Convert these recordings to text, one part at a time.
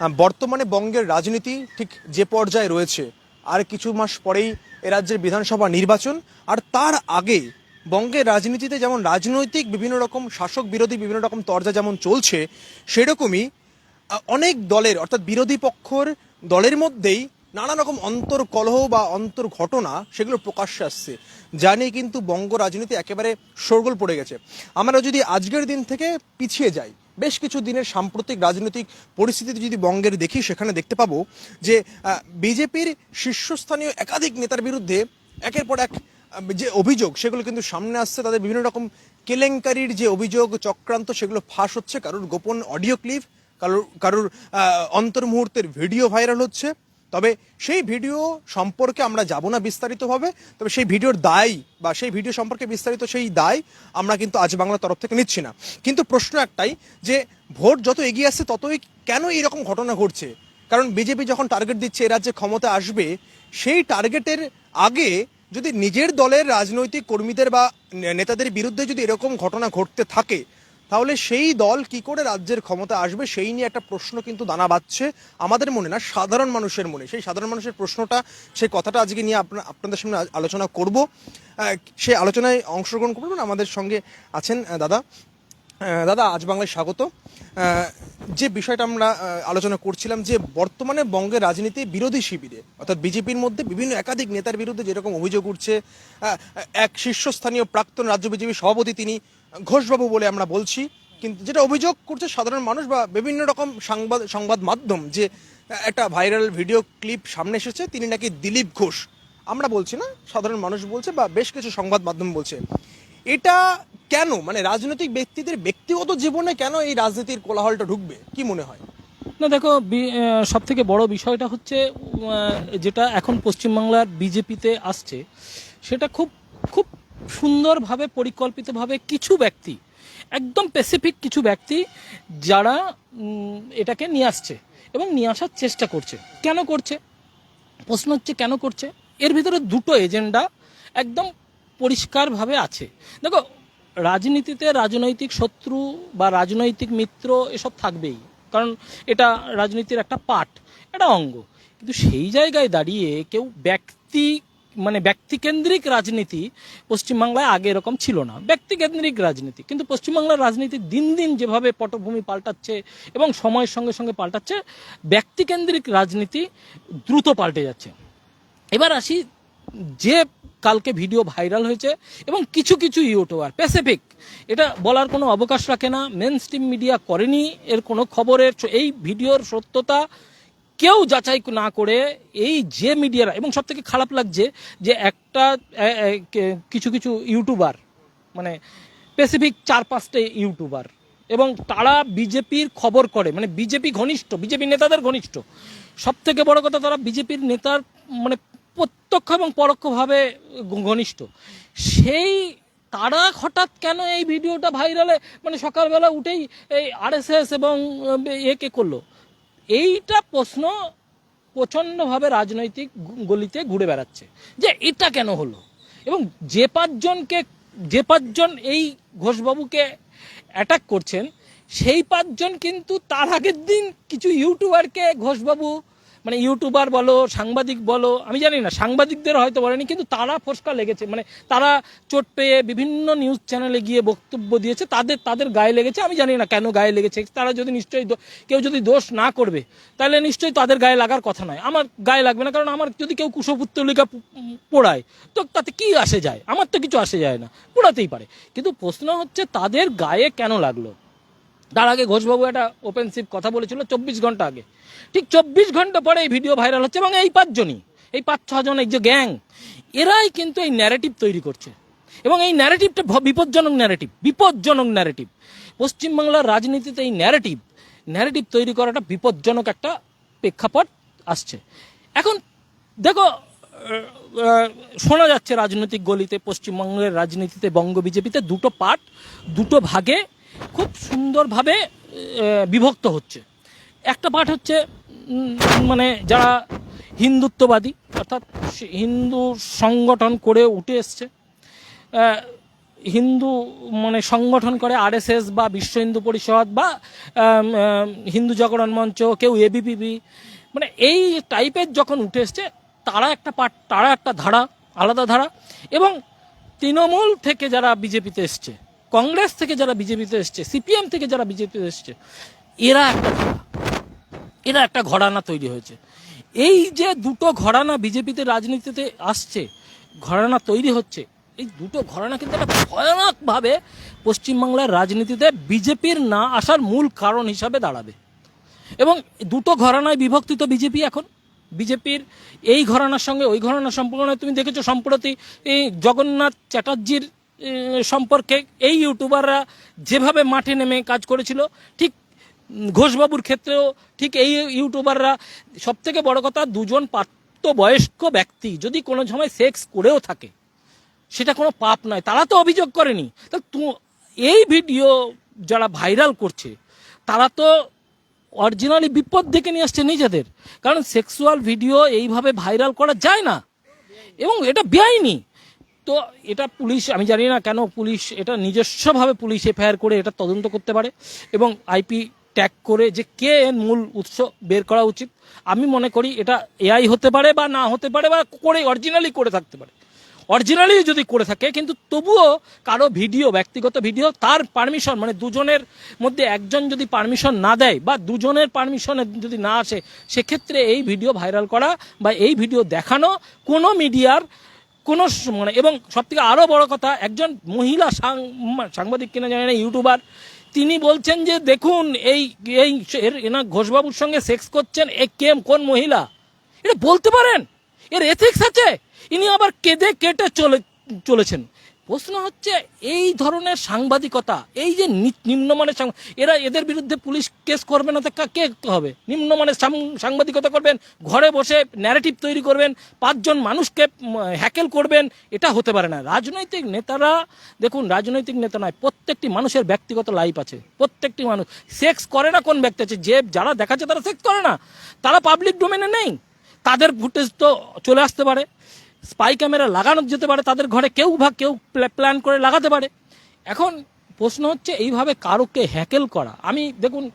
আহ, বর্তমানে বঙ্গের রাজনীতি ঠিক যে পর্যায়ে রয়েছে আর কিছু মাস পরেই এ রাজ্যের বিধানসভা নির্বাচন আর তার আগে বঙ্গের রাজনীতিতে যেমন রাজনৈতিক বিভিন্ন রকম শাসক বিরোধী বিভিন্ন রকম তরজা যেমন চলছে সেরকমই অনেক দলের অর্থাৎ বিরোধী পক্ষর দলের মধ্যেই নানা রকম অন্তর কলহ বা অন্তর ঘটনা সেগুলো প্রকাশ্যে আসছে যা নিয়ে কিন্তু বঙ্গ রাজনীতি একেবারে শোরগোল পড়ে গেছে। আমরা যদি আজকের দিন থেকে পিছিয়ে যাই বেশ কিছু দিনের সাম্প্রতিক রাজনৈতিক পরিস্থিতি যদি বঙ্গের দেখি, সেখানে দেখতে পাবো যে বিজেপির শীর্ষস্থানীয় একাধিক নেতার বিরুদ্ধে একের পর এক যে অভিযোগ, সেগুলো কিন্তু সামনে আসছে। তাদের বিভিন্ন রকম কেলেঙ্কারির যে অভিযোগ, চক্রান্ত, সেগুলো ফাঁস হচ্ছে। কারোর গোপন অডিও ক্লিপ, কারোর কারোর অন্তর্মুহূর্তের ভিডিও ভাইরাল হচ্ছে। তবে সেই ভিডিও সম্পর্কে আমরা যাব না বিস্তারিতভাবে, তবে সেই ভিডিওর দায় বা সেই ভিডিও সম্পর্কে বিস্তারিত সেই দায় আমরা কিন্তু আজ বাংলার তরফ থেকে নিচ্ছি না। কিন্তু প্রশ্ন একটাই যে ভোট যত এগিয়ে আসছে ততই কেন এইরকম ঘটনা ঘটছে? কারণ বিজেপি যখন টার্গেট দিচ্ছে, এ রাজ্যে ক্ষমতা আসবে, সেই টার্গেটের আগে যদি নিজের দলের রাজনৈতিক কর্মীদের বা নেতাদের বিরুদ্ধে যদি এরকম ঘটনা ঘটতে থাকে তাহলে সেই দল কি করে রাজ্যের ক্ষমতা আসবে? সেই নিয়ে একটা প্রশ্ন কিন্তু দানা বাঁধছে আমাদের মনে না, সাধারণ মানুষের মনে। সেই সাধারণ মানুষের প্রশ্নটা সেই কথাটা আজকে নিয়ে আপনা- আপনাদের সামনে আলোচনা করব। সেই আলোচনায় অংশগ্রহণ করবেন আমাদের সঙ্গে আছেন দাদা। দাদা, আজ বাংলায় স্বাগত। যে বিষয়টা আমরা আলোচনা করছিলাম যে বর্তমানে বঙ্গের রাজনীতি বিরোধী শিবিরে, অর্থাৎ বিজেপির মধ্যে বিভিন্ন একাধিক নেতার বিরুদ্ধে যেরকম অভিযোগ উঠছে এক শীর্ষস্থানীয় প্রাক্তন রাজ্য বিজেপি সভাপতি তিনি ঘোষবাবু বলে আমরা বলছি, কিন্তু যেটা অভিযোগ করছে সাধারণ মানুষ বা বিভিন্ন রকম সংবাদ সংবাদ মাধ্যম যে একটা ভাইরাল ভিডিও ক্লিপ সামনে এসেছে, তিনি নাকি দিলীপ ঘোষ। আমরা বলছি না, সাধারণ মানুষ বলছে বা বেশ কিছু সংবাদ মাধ্যম বলছে। এটা কেন? মানে রাজনৈতিক ব্যক্তিদের ব্যক্তিগত জীবনে কেন এই রাজনীতির কোলাহলটা ঢুকবে? কি মনে হয়? না, দেখো সব থেকে বড় বিষয়টা হচ্ছে যেটা এখন পশ্চিমবাংলার বিজেপিতে আসছে, সেটা খুব খুব সুন্দরভাবে, পরিকল্পিতভাবে কিছু ব্যক্তি, একদম স্পেসিফিক কিছু ব্যক্তি যারা এটাকে নিয়ে আসছে এবং নিয়ে আসার চেষ্টা করছে। কেন করছে? প্রশ্ন হচ্ছে কেন করছে? এর ভিতরে দুটো এজেন্ডা একদম পরিষ্কারভাবে আছে। দেখো, রাজনীতিতে রাজনৈতিক শত্রু বা রাজনৈতিক মিত্র এসব থাকবেই। কারণ এটা রাজনীতির একটা পার্ট একটা অঙ্গ। কিন্তু সেই জায়গায় দাঁড়িয়ে কেউ ব্যক্তি মানে ব্যক্তিকেন্দ্রিক রাজনীতি পশ্চিমবাংলায় আগে এরকম ছিল না। ব্যক্তিকেন্দ্রিক রাজনীতি। কিন্তু পশ্চিমবাংলার রাজনীতি দিন দিন যেভাবে পটভূমি পাল্টাচ্ছে এবং সময়ের সঙ্গে সঙ্গে পাল্টাচ্ছে, ব্যক্তিকেন্দ্রিক রাজনীতি দ্রুত পাল্টে যাচ্ছে। এবার আসি যে কালকে ভিডিও ভাইরাল হয়েছে এবং কিছু কিছু ইউটিউবার প্যাসিফিক এটা বলার কোনো অবকাশ রাখে না মেন স্ট্রিম মিডিয়া করেনি, এর কোনো খবরের এই ভিডিওর সত্যতা কেউ যাচাই না করে এই যে মিডিয়ারা, এবং সব থেকে খারাপ লাগছে যে একটা কিছু কিছু ইউটিউবার মানে স্পেসিফিক চার, পাঁচটা ইউটিউবার, এবং তারা বিজেপির খবর করে মানে বিজেপি ঘনিষ্ঠ, বিজেপি নেতাদের ঘনিষ্ঠ। সব থেকে বড় কথা তারা বিজেপির নেতার মানে প্রত্যক্ষ এবং পরোক্ষভাবে ঘনিষ্ঠ। সেই তারা হঠাৎ কেন এই ভিডিওটা ভাইরালে মানে সকালবেলা উঠেই এই আরএসএস এবং একে করল? এইটা প্রশ্ন প্রচণ্ডভাবে রাজনৈতিক গলিতে ঘুরে বেড়াচ্ছে যে এটা কেন হলো? এবং যে পাঁচজনকে, যে পাঁচজন এই ঘোষবাবুকে অ্যাটাক করছেন, সেই পাঁচজন কিন্তু তার আগের দিন কিছু ইউটিউবারকে ঘোষবাবু মানে ইউটিউবার বলো, সাংবাদিক বলো, আমি জানি না, সাংবাদিকদের হয়তো বলেনি, কিন্তু তারা ফসকা লেগেছে মানে তারা চোট পেয়ে বিভিন্ন নিউজ চ্যানেলে গিয়ে বক্তব্য দিয়েছে, তাদের তাদের গায়ে লেগেছে, আমি জানি না কেন গায়ে লেগেছে, তারা যদি নিশ্চয়ই কেউ যদি দোষ না করবে, তাহলে নিশ্চয়ই তাদের গায়ে লাগার কথা নয়। আমার গায়ে লাগবে না, কারণ আমার যদি কেউ কুশপুত্তলিকা পোড়ায়, তো তাতে কি আসে যায়? আমার তো কিছু আসে যায় না, পোড়াতেই পারে। কিন্তু প্রশ্ন হচ্ছে, তাদের গায়ে কেন লাগল? তার আগে ঘোষবাবু একটা ওপেনসিভ কথা বলেছিল চব্বিশ ঘণ্টা আগে। ঠিক চব্বিশ ঘণ্টা পরে এই ভিডিও ভাইরাল হচ্ছে এবং এই পাঁচজনই, এই পাঁচ ছজন এই যে গ্যাং এরাই কিন্তু এই ন্যারেটিভ তৈরি করছে। এবং এই ন্যারেটিভটা বিপজ্জনক ন্যারেটিভ বিপজ্জনক ন্যারেটিভ পশ্চিমবাংলার রাজনীতিতে এই ন্যারেটিভ ন্যারেটিভ তৈরি করাটা বিপজ্জনক একটা প্রেক্ষাপট আসছে। এখন দেখো শোনা যাচ্ছে রাজনৈতিক গলিতে পশ্চিমবঙ্গের রাজনীতিতে, বঙ্গ বিজেপিতে দুটো পার্ট দুটো ভাগে খুব সুন্দরভাবে বিভক্ত হচ্ছে। একটা পার্ট হচ্ছে মানে যারা হিন্দুত্ববাদী, অর্থাৎ হিন্দু সংগঠন করে উঠে এসছে হিন্দু মানে সংগঠন করে আরএসএস বা বিশ্ব হিন্দু পরিষদ বা হিন্দু জাগরণ মঞ্চ, কেউ এবিপিবি মানে এই টাইপের যখন উঠে এসছে, তারা একটা পার্ট তারা একটা ধারা, আলাদা ধারা, এবং তৃণমূল থেকে যারা বিজেপিতে এসছে কংগ্রেস থেকে যারা বিজেপিতে এসছে, সিপিএম থেকে যারা বিজেপিতে এসছে, এরা একটা এরা একটা ঘরানা তৈরি হয়েছে। এই যে দুটো ঘরানা বিজেপিতে রাজনীতিতে আসছে, ঘরানা তৈরি হচ্ছে, এই দুটো ঘরানা কিন্তু একটা ভয়ানকভাবে পশ্চিমবাংলার রাজনীতিতে বিজেপির না আসার মূল কারণ হিসাবে দাঁড়াবে। এবং দুটো ঘরানায় বিভক্তিত বিজেপি এখন। বিজেপির এই ঘরানার সঙ্গে ওই ঘরানার সম্পর্ক তুমি দেখেছ সম্প্রতি এই জগন্নাথ চ্যাটার্জির সম্পর্কে এই ইউটিউবাররা যেভাবে মাঠে নেমে কাজ করেছিল, ঠিক ঘোষবাবুর ক্ষেত্রেও ঠিক এই ইউটিউবাররা সব থেকে বড় কথা দুজন প্রাপ্তবয়স্ক ব্যক্তি যদি কোনো সময় সেক্স করেও থাকে, সেটা কোনো পাপ নয়, তারা তো অভিযোগ করেনি। তা তু- এই ভিডিও যারা ভাইরাল করছে, তারা তো অরিজিনালি বিপদ ডেকে নিয়ে আসছে নিজেদের, কারণ সেক্সুয়াল ভিডিও এইভাবে ভাইরাল করা যায় না। এবং এটা বেআইনি। তো এটা পুলিশ, আমি জানি না কেন পুলিশ, এটা নিজস্বভাবে পুলিশ এফআইআর করে এটা তদন্ত করতে পারে এবং আইপি ট্যাগ করে যে কে এর মূল উৎস বের করা উচিত। আমি মনে করি এটা এআই হতে পারে বা না হতে পারে বা করে অরিজিনালি করে থাকতে পারে। অরিজিনালি যদি করে থাকে, কিন্তু তবুও কারও ভিডিও, ব্যক্তিগত ভিডিও, তার পারমিশন মানে দুজনের মধ্যে একজন যদি পারমিশন না দেয় বা দুজনের পারমিশনে যদি না আসে, সেক্ষেত্রে এই ভিডিও ভাইরাল করা বা এই ভিডিও দেখানো কোনো মিডিয়ার কোনো মানে এবং সব থেকে আরও বড় কথা, একজন মহিলা সাংবাদিক কিনা জানি না, ইউটিউবার, তিনি বলছেন যে, দেখুন, এই এই এনা ঘোষবাবুর সঙ্গে সেক্স করছেন, এ কে কোন মহিলা? এটা বলতে পারেন, এর এথিক্স আছে। ইনি আবার কেঁদে কেটে চলে চলেছেন। প্রশ্ন হচ্ছে, এই ধরনের সাংবাদিকতা, এই যে নিম্নমানের এরা এদের বিরুদ্ধে পুলিশ কেস করবে না, তো কে হবে? নিম্নমানের সাংবাদিকতা করবেন, ঘরে বসে ন্যারেটিভ তৈরি করবেন, পাঁচজন মানুষকে হ্যাকেল করবেন, এটা হতে পারে না। রাজনৈতিক নেতারা, দেখুন, রাজনৈতিক নেতা নয়, প্রত্যেকটি মানুষের ব্যক্তিগত লাইফ আছে। প্রত্যেকটি মানুষ সেক্স করে না কোন ব্যক্তি আছে, যে যারা দেখাচ্ছে তারা সেক্স করে না। তারা পাবলিক ডোমেনে নেই। তাদের ফুটেজ তো চলে আসতে পারে। স্পাই ক্যামেরা লাগানো যেতে পারে, তাদের ঘরে কেউ বা কেউ প্ল্যান করে লাগাতে পারে। এখন প্রশ্ন হচ্ছে, এইভাবে কারোকে হ্যাকেল করা? আমি দেখুন,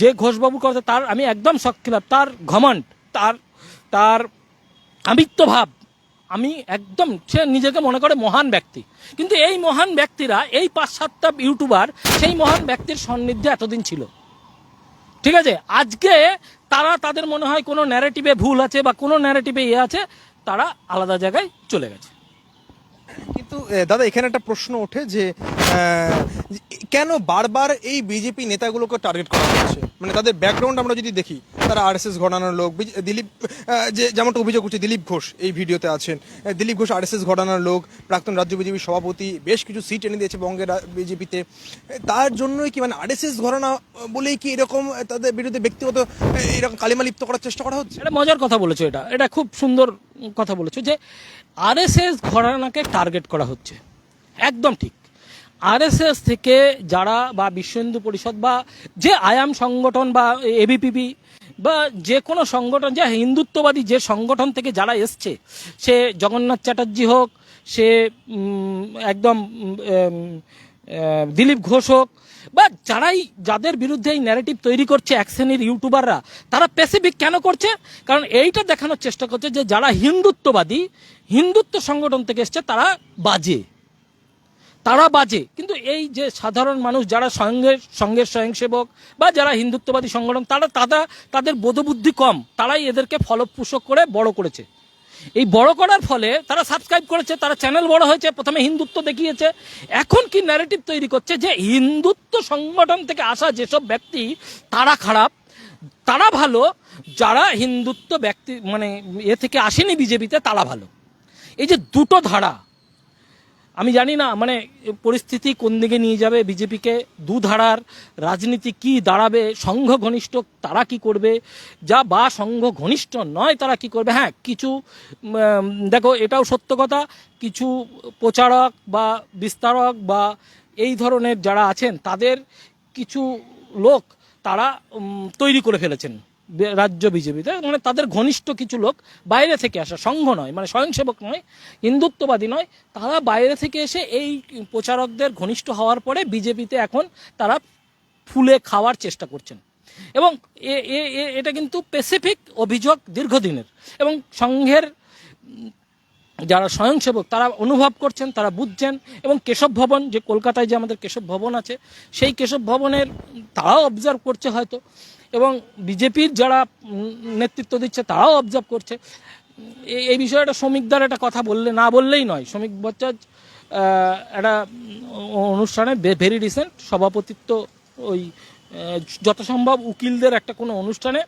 যে ঘোষবাবু কথা, তার আমি একদম সক্ষিলাম তার ঘমন্ড তার তার আমিত্ব ভাব, আমি একদম, সে নিজেকে মনে করে মহান ব্যক্তি। কিন্তু এই মহান ব্যক্তিরা, এই পাঁচ সাতটা ইউটিউবার, সেই মহান ব্যক্তির সান্নিধ্যে এতদিন ছিল। ঠিক আছে? আজকে তারা তাদের মনে হয় কোনো ন্যারেটিভে ভুল আছে বা কোনো ন্যারেটিভে ইয়ে আছে তারা আলাদা জায়গায় চলে গেছে। কিন্তু দাদা এখানে একটা প্রশ্ন ওঠে যে কেন বারবার এই বিজেপি নেতাগুলোকে টার্গেট করা হচ্ছে? মানে তাদের ব্যাকগ্রাউন্ড আমরা যদি দেখি তারা আরএসএস ঘটানোর লোক দিলীপ যে যেমনটা অভিযোগ করছে দিলীপ ঘোষ এই ভিডিওতে আছেন। দিলীপ ঘোষ আরএসএস ঘটানোর লোক প্রাক্তন রাজ্য বিজেপি সভাপতি বেশ কিছু সিট এনে দিয়েছে বঙ্গের বিজেপিতে। তার জন্যই কি মানে আরএসএস ঘটনা বলেই কি এরকম তাদের বিরুদ্ধে ব্যক্তিগত এরকম কালিমা লিপ্ত করার চেষ্টা করা হচ্ছে? এটা মজার কথা বলেছে এটা। এটা খুব সুন্দর কথা বলেছ যে আরএসএস ঘরানাকে টার্গেট করা হচ্ছে। একদম ঠিক। আরএসএস থেকে যারা বা বিশ্ব হিন্দু পরিষদ বা যে আয়াম সংগঠন বা এবিপিবি বা যে কোনো সংগঠন, যা হিন্দুত্ববাদী যে সংগঠন থেকে যারা এসছে, সে জগন্নাথ চ্যাটার্জি হোক, সে একদম দিলীপ ঘোষ হোক বা যারাই যাদের বিরুদ্ধে এই ন্যারেটিভ তৈরি করছে এক শ্রেণির ইউটিউবাররা তারা স্পেসিফিক কেন করছে? কারণ এইটা দেখানোর চেষ্টা করছে যে যারা হিন্দুত্ববাদী, হিন্দুত্ব সংগঠন থেকে এসছে, তারা বাজে। তারা বাজে। কিন্তু এই যে সাধারণ মানুষ যারা সঙ্গের সঙ্গের স্বয়ংসেবক বা যারা হিন্দুত্ববাদী সংগঠন, তারা তারা তাদের বোধবুদ্ধি কম। তারাই এদেরকে ফলপ্রসূ করে বড় করেছে। এই বড় করার ফলে তারা সাবস্ক্রাইব করেছে, তারা চ্যানেল বড় হয়েছে, প্রথমে হিন্দুত্ব দেখিয়েছে। এখন কি ন্যারেটিভ তৈরি করছে যে হিন্দুত্ব সংগঠন থেকে আসা যেসব ব্যক্তি, তারা খারাপ, তারা ভালো, যারা হিন্দুত্ব ব্যক্তি মানে এ থেকে আসেনি বিজেপিতে, তারা ভালো। এই যে দুটো ধারা আমি জানি না মানে পরিস্থিতি কোন দিকে নিয়ে যাবে, বিজেপিকে দুধারার রাজনীতি কি দাঁড়াবে, সংঘ ঘনিষ্ঠ তারা কি করবে, যা বা সংঘ ঘনিষ্ঠ নয় তারা কি করবে হ্যাঁ কিছু দেখো এটাও সত্য কথা, কিছু প্রচারক বা বিস্তারক বা এই ধরনের যারা আছেন, তাদের কিছু লোক তারা তৈরি করে ফেলেছেন। রাজ্য বিজেপিতে মানে তাদের ঘনিষ্ঠ কিছু লোক বাইরে থেকে আসা, সংঘ নয় মানে স্বয়ংসেবক নয়, হিন্দুত্ববাদী নয়, তারা বাইরে থেকে এসে এই প্রচারকদের ঘনিষ্ঠ হওয়ার পরে বিজেপিতে এখন তারা ফুলে খাওয়ার চেষ্টা করছেন। এবং এটা কিন্তু স্পেসিফিক অভিযোগ দীর্ঘদিনের। এবং সংঘের যারা স্বয়ংসেবক তারা অনুভব করছেন তারা বুঝছেন এবং কেশব ভবন যে কলকাতায় যে আমাদের কেশব ভবন আছে সেই কেশব ভবনের তারাও অবজার্ভ করছে হয়তো এবং বিজেপির যারা নেতৃত্ব দিচ্ছে তারাও অবজার্ভ করছে। এই- বিষয়ে একটা শ্রমিকদার একটা কথা বললে না বললেই নয়। শ্রমিক আহ, একটা অনুষ্ঠানে ভেরি রিসেন্ট সভাপতিত্ব ওই যত সম্ভব উকিলদের একটা কোনো অনুষ্ঠানে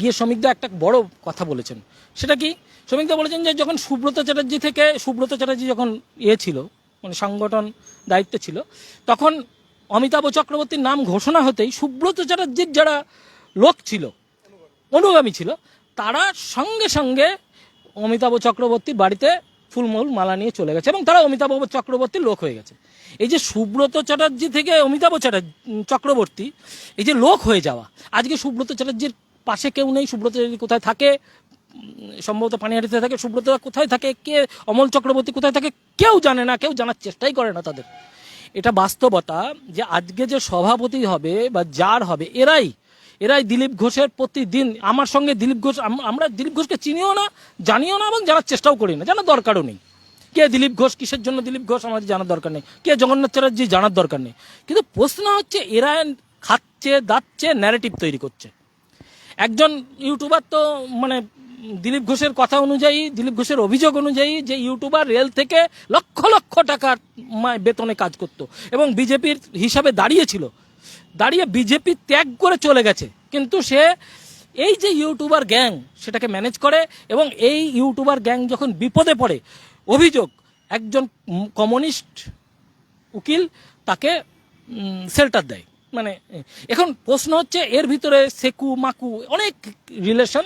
গিয়ে শ্রমিকদা একটা বড় কথা বলেছেন। সেটা কি? শ্রমিকদা বলেছেন যে যখন সুব্রত চ্যাটার্জি থেকে, সুব্রত চ্যাটার্জি যখন ইয়ে ছিল মানে সংগঠন দায়িত্বে ছিল, তখন অমিতাভ চক্রবর্তীর নাম ঘোষণা হতেই সুব্রত চ্যাটার্জির যারা লোক ছিল, অনুগামী ছিল, তারা সঙ্গে সঙ্গে অমিতাভ চক্রবর্তীর বাড়িতে ফুলমূল, মালা নিয়ে চলে গেছে এবং তারা অমিতাভ চক্রবর্তীর লোক হয়ে গেছে। এই যে সুব্রত চ্যাটার্জি থেকে অমিতাভ চ্যাটার্জি, চক্রবর্তী, এই যে লোক হয়ে যাওয়া, আজকে সুব্রত চ্যাটার্জির পাশে কেউ নেই, সুব্রত কোথায় থাকে? সম্ভবত পানিহাটিতে থাকে। সুব্রত কোথায় থাকে? কে? অমল চক্রবর্তী কোথায় থাকে? কেউ জানে না, কেউ জানার চেষ্টাই করে না তাদের। এটা বাস্তবতা যে আজকে যে সভাপতি হবে বা যার হবে, এরাই এরাই দিলীপ ঘোষের প্রতিদিন। আমার সঙ্গে দিলীপ ঘোষ আমরা দিলীপ ঘোষকে চিনিও না, জানিও না এবং জানার চেষ্টাও করি না। জানার দরকারও নেই। কে দিলীপ ঘোষ, কিসের জন্য দিলীপ ঘোষ, আমাদের জানার দরকার নেই। কে জগন্নাথ চ্যাটার্জি, জানার দরকার নেই। কিন্তু প্রশ্ন হচ্ছে, এরা খাচ্ছে, দাচ্ছে ন্যারেটিভ তৈরি করছে। একজন ইউটিউবার তো মানে দিলীপ ঘোষের কথা অনুযায়ী, দিলীপ ঘোষের অভিযোগ অনুযায়ী যে ইউটিউবার রেল থেকে লক্ষ লক্ষ টাকার বেতনে কাজ করত এবং বিজেপির হিসাবে দাঁড়িয়েছিল। দাঁড়িয়ে বিজেপি ত্যাগ করে চলে গেছে। কিন্তু সে এই যে ইউটিউবার গ্যাং, সেটাকে ম্যানেজ করে এবং এই ইউটিউবার গ্যাং যখন বিপদে পড়ে, অভিযোগ, একজন কমিউনিস্ট উকিল তাকে শেল্টার দেয়। মানে এখন প্রশ্ন হচ্ছে এর ভিতরে সেকু, মাকু অনেক রিলেশন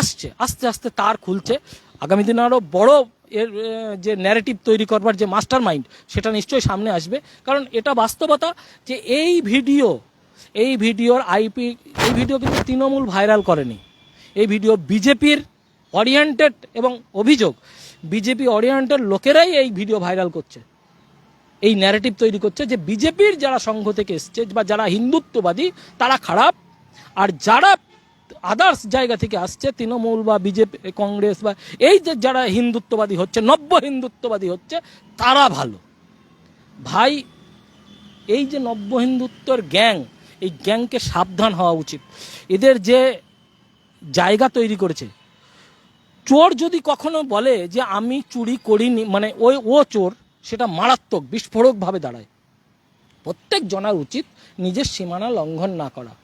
আসছে, আস্তে আস্তে তার খুলছে। আগামী দিনে আরও বড় এর যে ন্যারেটিভ তৈরি করবার যে মাস্টার মাইন্ড সেটা নিশ্চয়ই সামনে আসবে। কারণ এটা বাস্তবতা যে এই ভিডিও এই ভিডিওর আইপি এই ভিডিও কিন্তু তৃণমূল ভাইরাল করেনি। এই ভিডিও বিজেপির ওরিয়েন্টেড এবং অভিযোগ, বিজেপি ওরিয়েন্টেড লোকেরাই এই ভিডিও ভাইরাল করছে। এই ন্যারেটিভ তৈরি করছে যে বিজেপির যারা সংঘ থেকে এসছে বা যারা হিন্দুত্ববাদী, তারা খারাপ। আর যারা আদার্স জায়গা থেকে আসছে, তৃণমূল বা বিজেপি, কংগ্রেস বা এই যে যারা হিন্দুত্ববাদী হচ্ছে, নব্য হিন্দুত্ববাদী হচ্ছে, তারা ভালো। ভাই, এই যে নব্য হিন্দুত্বর গ্যাং, এই গ্যাংকে সাবধান হওয়া উচিত। এদের যে জায়গা তৈরি করেছে, চোর যদি কখনো বলে যে আমি চুরি করিনি মানে ওই, ও চোর সেটা মারাত্মক, বিস্ফোরকভাবে দাঁড়ায়। প্রত্যেক জনার উচিত নিজের সীমানা লঙ্ঘন না করা।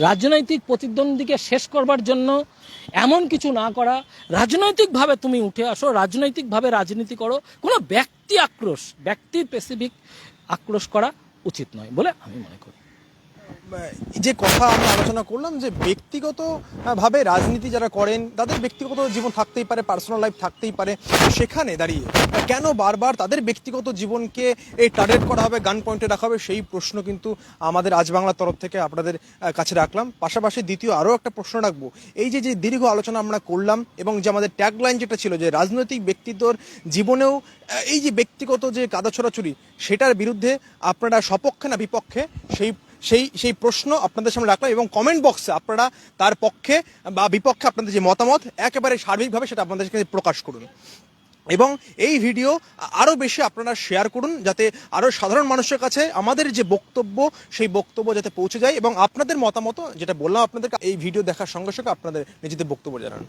রাজনৈতিক প্রতিদ্বন্দ্বীকে শেষ করবার জন্য এমন কিছু না করা। রাজনৈতিকভাবে তুমি উঠে আসো, রাজনৈতিকভাবে রাজনীতি করো। কোনো ব্যক্তি আক্রোশ ব্যক্তির স্পেসিফিক আক্রোশ করা উচিত নয় বলে আমি মনে করি। যে কথা আমরা আলোচনা করলাম যে ব্যক্তিগত ভাবে রাজনীতি যারা করেন, তাদের ব্যক্তিগত জীবন থাকতেই পারে পার্সোনাল লাইফ থাকতেই পারে। সেখানে দাঁড়িয়ে কেন বারবার তাদের ব্যক্তিগত জীবনকে এই টার্গেট করা হবে গান পয়েন্টে রাখা হবে, সেই প্রশ্ন কিন্তু আমাদের আজ বাংলার তরফ থেকে আপনাদের কাছে রাখলাম। পাশাপাশি দ্বিতীয় আরও একটা প্রশ্ন রাখব। এই যে যে দীর্ঘ আলোচনা আমরা করলাম এবং যে আমাদের ট্যাগলাইন যেটা ছিল যে রাজনৈতিক ব্যক্তিত্বর জীবনেও এই যে ব্যক্তিগত যে কাদা ছড়াছড়ি, সেটার বিরুদ্ধে আপনারা সপক্ষে না বিপক্ষে সেই সেই সেই প্রশ্ন আপনাদের সামনে রাখলাম এবং কমেন্ট বক্সে আপনারা তার পক্ষে বা বিপক্ষে আপনাদের যে মতামত, একেবারে সার্বিকভাবে সেটা আপনাদের কাছে প্রকাশ করুন। এবং এই ভিডিও আরও বেশি আপনারা শেয়ার করুন যাতে আরও সাধারণ মানুষের কাছে আমাদের যে বক্তব্য, সেই বক্তব্য যাতে পৌঁছে যায় এবং আপনাদের মতামত, যেটা বললাম আপনাদের এই ভিডিও দেখার সঙ্গে সঙ্গে আপনাদের নিজেদের বক্তব্য জানান।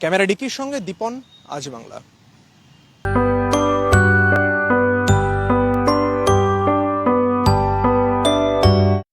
ক্যামেরা ডিকির সঙ্গে দীপন, আজ বাংলা।